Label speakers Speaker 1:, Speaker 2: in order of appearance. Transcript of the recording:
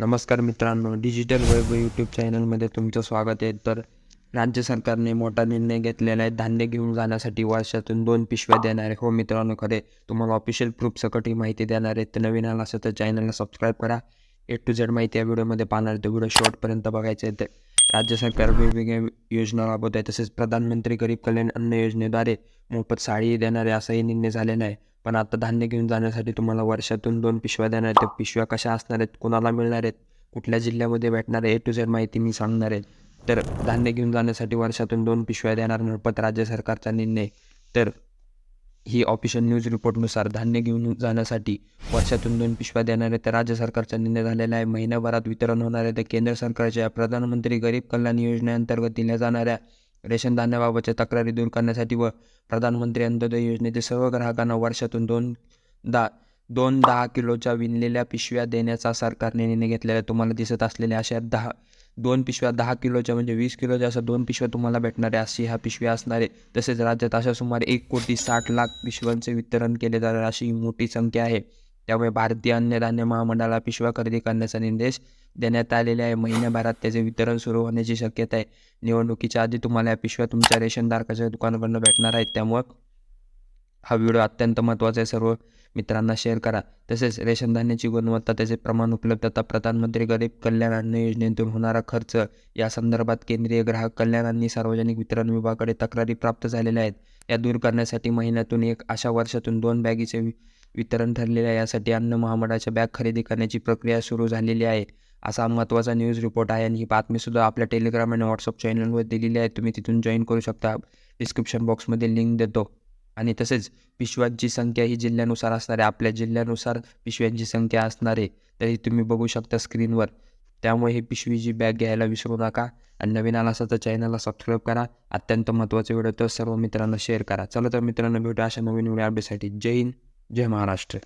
Speaker 1: नमस्कार मित्रांनो डिजिटल वैभव यूट्यूब चॅनलमध्ये तुमचं स्वागत आहे. तर राज्य सरकारने मोठा निर्णय घेतलेला आहे. धान्य घेऊन जाण्यासाठी वर्षातून दोन पिशव्या देणार आहे. हो मित्रांनो खरे तुम्हाला ऑफिशियल प्रूफसकट ही माहिती देणार आहे. तर नवीन आला असेल तर चॅनलला सबस्क्राईब करा. ए टू झेड माहिती या व्हिडिओमध्ये पाहणार तर व्हिडिओ शॉर्टपर्यंत बघायचे आहे. तर राज्य सरकार वेगवेगळ्या योजना राबवत आहे तसेच प्रधानमंत्री गरीब कल्याण अन्न योजनेद्वारे मोफत साडी देणारे असाही निर्णय झालेला आहे पण आता धान्य घेऊन जाण्यासाठी तुम्हाला वर्षातून दोन पिशव्या देणार आहेत त्या पिशव्या कशा असणार आहेत कोणाला मिळणार आहेत कुठल्या जिल्ह्यामध्ये भेटणार आहे ए टू झेड माहिती मी सांगणार आहे तर धान्य घेऊन जाण्यासाठी वर्षातून दोन पिशव्या देणार मोफत राज्य सरकारचा निर्णय तर ही ऑफिशियल न्यूज रिपोर्टनुसार धान्य घेऊन जाण्यासाठी वर्षातून दोन पिशव्या देणाऱ्या तर राज्य सरकारचा निर्णय झालेला आहे. महिन्याभरात वितरण होणाऱ्या तर केंद्र सरकारच्या प्रधानमंत्री गरीब कल्याण योजनेअंतर्गत दिल्या जाणाऱ्या रेशन धान्याबाबतच्या तक्रारी दूर करण्यासाठी व प्रधानमंत्री अंत्योदय योजनेतील सर्व ग्राहकांना वर्षातून दोन दा दोन दहा किलोच्या विणलेल्या पिशव्या देण्याचा सरकारने निर्णय घेतलेला तुम्हाला दिसत असलेल्या अशा दहा दोन पिशव्या दहा किलोच्या म्हणजे वीस किलोच्या असं दोन पिशव्या तुम्हाला भेटणार आहे. अशी ह्या पिशव्या असणारे तसेच राज्यात अशा सुमारे एक कोटी साठ लाख पिशव्यांचे वितरण केले जाणार अशी ही मोठी संख्या आहे. त्यामुळे भारतीय अन्नधान्य महामंडळाला पिशव्या खरेदी करण्याचा निर्देश देण्यात आलेला आहे. महिन्याभरात त्याचे वितरण सुरू होण्याची शक्यता आहे. निवडणुकीच्या आधी तुम्हाला या पिशव्या तुमच्या रेशनधारकाच्या दुकानावरनं भेटणार आहेत. त्यामुळं हा व्हिडिओ अत्यंत महत्त्वाचा आहे. सर्व मित्रांना शेअर करा. तसेच रेशन धान्याची गुणवत्ता त्याचे प्रमाण उपलब्धता प्रधानमंत्री गरीब कल्याण अन्न योजनेतून होणारा खर्च या संदर्भात केंद्रीय ग्राहक कल्याण आणि सार्वजनिक वितरण विभागाकडे तक्रारी प्राप्त झालेल्या आहेत. या दूर करण्यासाठी महिन्यातून एक अशा वर्षातून दोन बॅगीचे वि- वितरण ठरलेले आहे. यासाठी अन्न महामंडळाच्या बॅग खरेदी करण्याची प्रक्रिया सुरू झालेली आहे. असा महत्त्वाचा न्यूज रिपोर्ट आहे आणि ही बातमीसुद्धा आपल्या टेलिग्राम आणि व्हॉट्सअप चॅनलवर दिलेली आहे. तुम्ही तिथून जॉईन करू शकता. डिस्क्रिप्शन बॉक्समध्ये लिंक देतो. आणि तसेच पिशव्यांची संख्या ही जिल्ह्यानुसार असणारे आपल्या जिल्ह्यानुसार पिशव्यांची संख्या असणारे तरी तुम्ही बघू शकता स्क्रीनवर त्यामुळे ही पिशवीची बॅग घ्यायला विसरू नका आणि नवीन आला असेल तर चॅनलला सबस्क्राईब करा. अत्यंत महत्त्वाचे व्हिडिओ तर सर्व मित्रांना शेअर करा. चला तर मित्रांनो भेटू अशा नवीन व्हिडिओ अपडेटसाठी जय हिंद जय महाराष्ट्र.